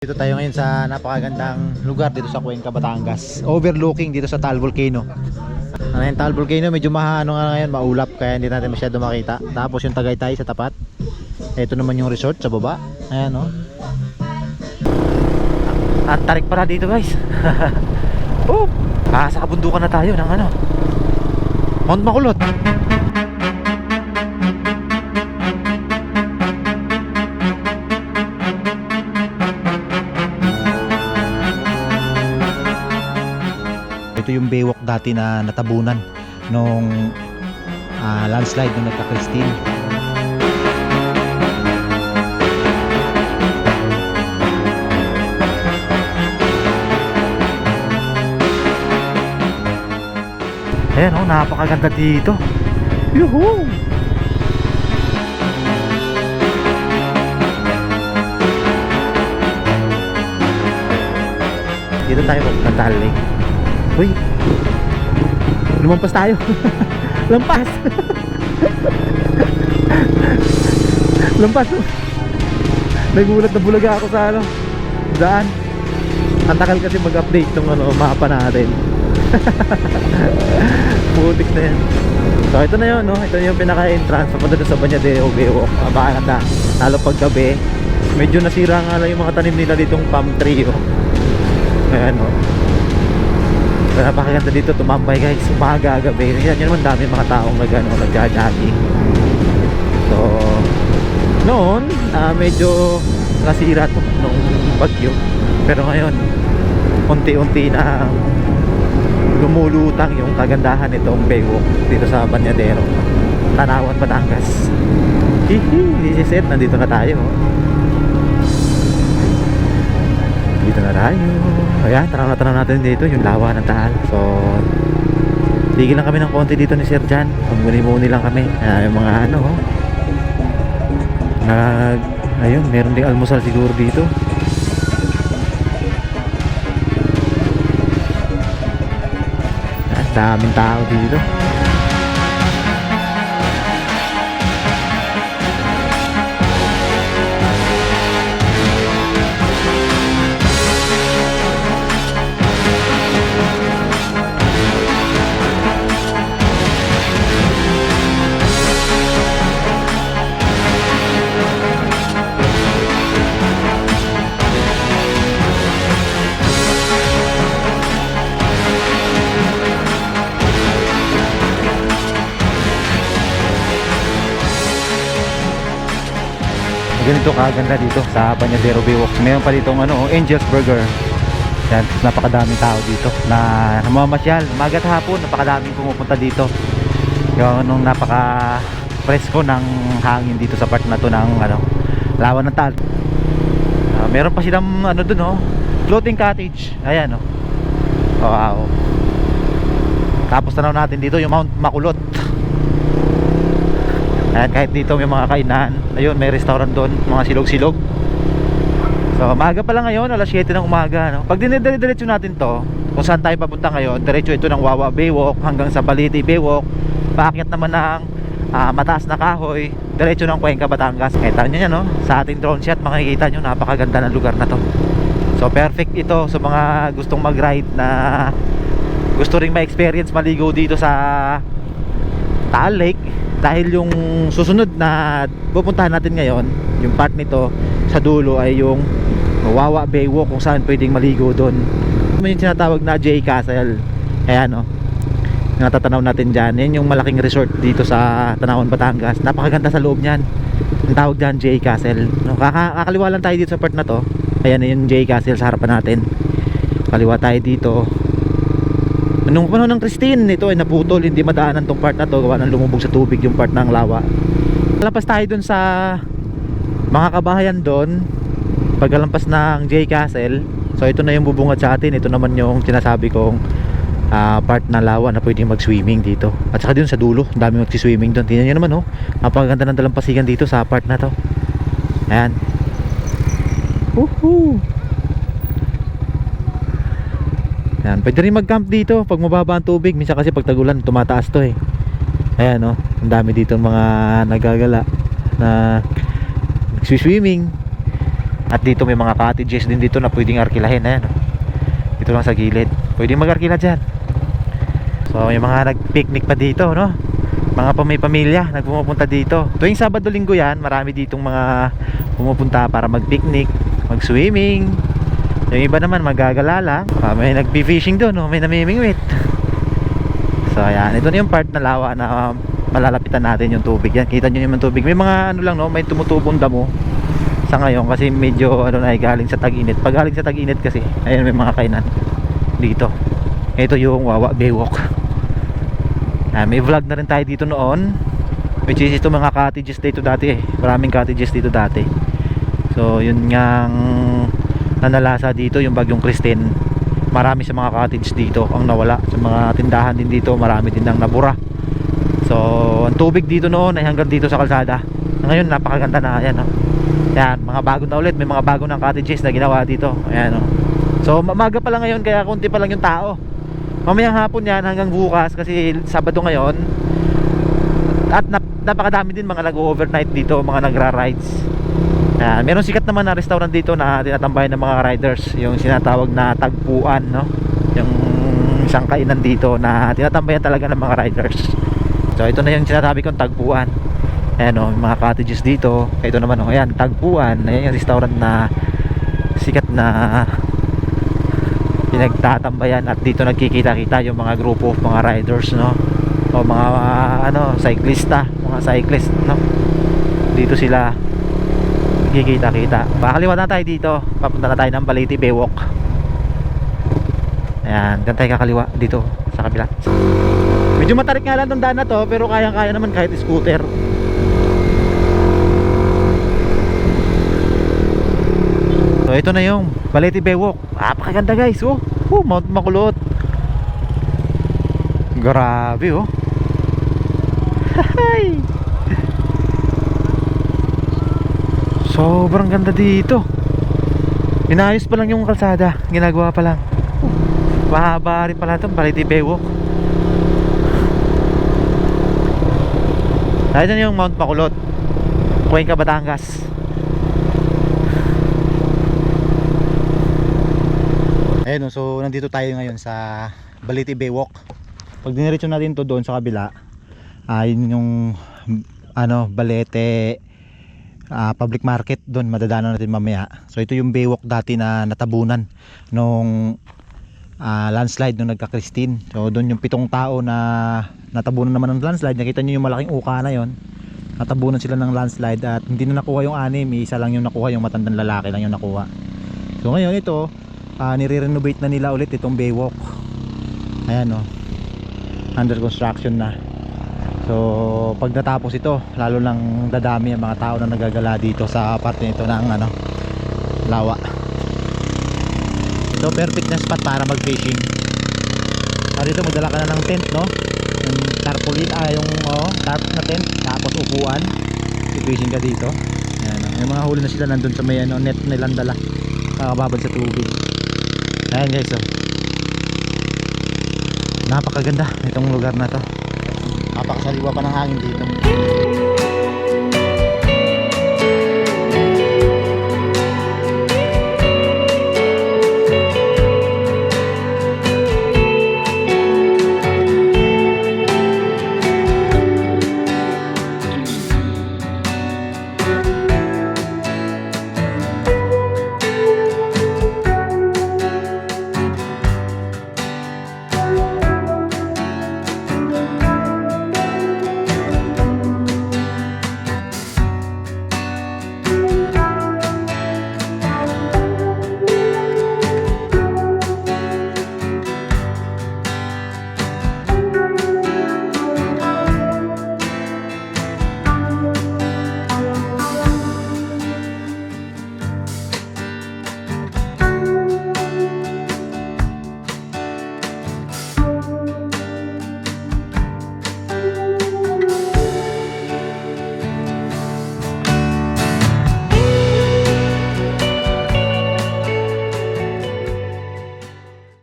Dito tayo ngayon sa napakagandang lugar dito sa Cuenca, Batangas. Overlooking dito sa Taal Volcano. Ano yung Taal Volcano, medyo maano nga ngayon, maulap kaya hindi natin masyado makita. Tapos yung Tagaytay sa tapat. Ito naman yung resort sa baba. Ayan oh. At tarik para dito guys. oh, ah, sa kabundukan na tayo ng ano. Mount Makulot. Ito yung Baywalk dati na natabunan nung ah, landslide nung nagka-Christine. Ayan oh, napakaganda dito. Yuhu! Dito tayo Taal Lake. Uy! Lumampas tayo. Lampas! Lampas. Nagulat na bulaga ako sa ano. Daan. Ang takal kasi mag-update ng ano, mapa natin. Putik na yan. So ito na yun, no? Ito yung pinaka-entrance papunta sa Banyadeo Baywalk. Abangan na. Lalo pag gabi. Medyo nasira nga lang yung mga tanim nila ditong palm tree, oh. Ayan, oh. Pero napakaganda dito. Tumambay guys umaga gabi. Yan yun naman dami mga taong nag ano, nagja-jogging. So noon ah, medyo nasira to nung bagyo. Pero ngayon unti-unti na lumulutang yung kagandahan nitong Baywalk dito sa Banyadero Tanawan, Batangas. Hihi this is it. Nandito na tayo dito na tayo. Ayan tanaw na tanaw natin dito yung lawa ng Taal. So tigil lang kami ng konti dito ni Sir Jan. Muni-muni lang kami. Ah, yung mga ano oh. nag ayun meron ding almusal siguro dito. Daming tao dito ganito kaganda dito sa Banyadero Baywalk meron pa ditong ano, Angel's Burger. Yan, napakadaming tao dito na namamasyal, umaga at hapon napakadaming pumupunta dito. Yung nung napaka presko ng hangin dito sa part na to ng ano, lawan ng tal Ah, meron pa silang ano dun oh, floating cottage. Ayan oh. Wow. Tapos tanaw natin dito yung Mount Makulot Ayan, kahit dito may mga kainan. Ayun, may restaurant doon, mga silog-silog. So, maaga pa lang ngayon, alas 7 ng umaga. No? Pag dinidire-diretso natin to, kung saan tayo papunta ngayon, diretso ito ng Wawa Baywalk hanggang sa Baliti Baywalk. Paakyat naman ng ah, mataas na kahoy, diretso ng Cuenca, Batangas. Kita nyo yan, no? Sa ating drone shot, makikita nyo, napakaganda ng lugar na to. So, perfect ito sa mga gustong mag-ride na gusto ring ma-experience maligo dito sa Taal Lake dahil yung susunod na pupuntahan natin ngayon yung part nito sa dulo ay yung Wawa Baywalk kung saan pwedeng maligo doon. Yung tinatawag na J Castle. Ayan o yung natatanaw natin dyan. Yan yung malaking resort dito sa Tanawan Batangas. Napakaganda sa loob nyan ang tawag dyan J Castle. No, kaka kakaliwa lang tayo dito sa part na to. Ayan yung J Castle sa harapan natin. Kaliwa tayo dito Nung panahon ng Christine, ito ay naputol, hindi madaanan tong part na to, gawa ng lumubog sa tubig yung part ng lawa. Lampas tayo dun sa mga kabahayan doon, pagkalampas ng J Castle. So ito na yung bubungad sa atin, ito naman yung sinasabi kong ah, part na lawa na pwedeng mag-swimming dito. At saka dun sa dulo, ang dami mag-swimming doon. Tingnan nyo naman oh, napakaganda ng dalampasigan dito sa part na to. Ayan. Woohoo! Yan, pwede rin mag-camp dito pag mababa ang tubig. Minsan kasi pag tagulan, tumataas to eh. Ayan oh, ang dami dito mga nagagala na swimming. At dito may mga cottages din dito na pwedeng arkilahin. Ayan. oh. Dito lang sa gilid. Pwedeng mag-arkila dyan. So, may mga nag-picnic pa dito, no? Mga pa may pamilya nagpumupunta dito. Tuwing Sabado Linggo yan, marami ditong mga pumupunta para mag-picnic, mag-swimming. Yung iba naman magagala lang. May nagpi-fishing doon, no? may namimingwit. So, ayan. Ito na yung part na lawa na malalapitan natin yung tubig. Yan, kita nyo yung tubig. May mga ano lang, no? May tumutubong damo sa ngayon kasi medyo ano na eh, galing sa tag-init. Pag galing sa tag-init kasi, ayun may mga kainan dito. Ito yung Wawa Baywalk. Ah, may vlog na rin tayo dito noon. Which is ito mga cottages dito dati eh. Maraming cottages dito dati. So, yun ngang nanalasa dito yung bagyong Christine. Marami sa mga cottage dito ang nawala. Sa mga tindahan din dito, marami din ang nabura. So, ang tubig dito noon ay hanggang dito sa kalsada. Ngayon, napakaganda na. Ayan, oh. Yan, mga bago na ulit. May mga bago ng cottages na ginawa dito. Ayan, oh. So, mamaga pa lang ngayon, kaya konti pa lang yung tao. Mamayang hapon yan hanggang bukas kasi Sabado ngayon. At nap napakadami din mga nag-overnight dito, mga nagra-rides. Ayan, meron sikat naman na restaurant dito na tinatambayan ng mga riders, yung sinatawag na tagpuan, no? Yung isang kainan dito na tinatambayan talaga ng mga riders. So ito na yung sinasabi kong tagpuan. Ayan o, yung mga cottages dito. Ito naman o, ayan, tagpuan. Ayan yung restaurant na sikat na pinagtatambayan at dito nagkikita-kita yung mga grupo, mga riders, no? O mga ano, cyclista, mga cyclist, no? Dito sila nagkikita-kita. Pakaliwa na tayo dito. Papunta na tayo ng Baliti Baywalk. Ayan, dyan tayo kakaliwa dito sa kabila. Medyo matarik nga lang daan na to pero kayang-kaya naman kahit scooter. So ito na yung Baleti Baywalk. Napakaganda guys. Oh, oh Mount Makulot. Grabe oh. Hay. Sobrang ganda dito. Inayos pa lang yung kalsada. Ginagawa pa lang. Mahaba rin pala itong Baleti Baywalk. Dahil yung Mount Makulot. Cuenca, Batangas. Ayun, oh, so nandito tayo ngayon sa Baliti Baywalk. Pag diniretso natin to doon sa kabila, ay yung ano, Balete ah, public market doon madadaanan natin mamaya. So ito yung Baywalk dati na natabunan nung ah, landslide nung nagka-Christine. So doon yung pitong tao na natabunan naman ng landslide. Nakita niyo yung malaking uka na yon. Natabunan sila ng landslide at hindi na nakuha yung anim, isa lang yung nakuha, yung matandang lalaki lang yung nakuha. So ngayon ito, uh, nire-renovate na nila ulit itong Baywalk. Ayan oh. Under construction na. So pag natapos ito, lalo lang dadami ang mga tao na nagagala dito sa parte nito ng ano, lawa. So perfect na spot para mag-fishing. Ah, dito magdala ka na ng tent, no? Yung tarpaulin, ah, yung oh, tarp na tent, tapos upuan. Fishing ka dito. Ayan, oh. Yung mga huli na sila nandun sa may ano, net nilang dala. Kakababad sa tubig. Ayan guys, oh. Napakaganda itong lugar na to. Napakasaliwa pa ng hangin dito.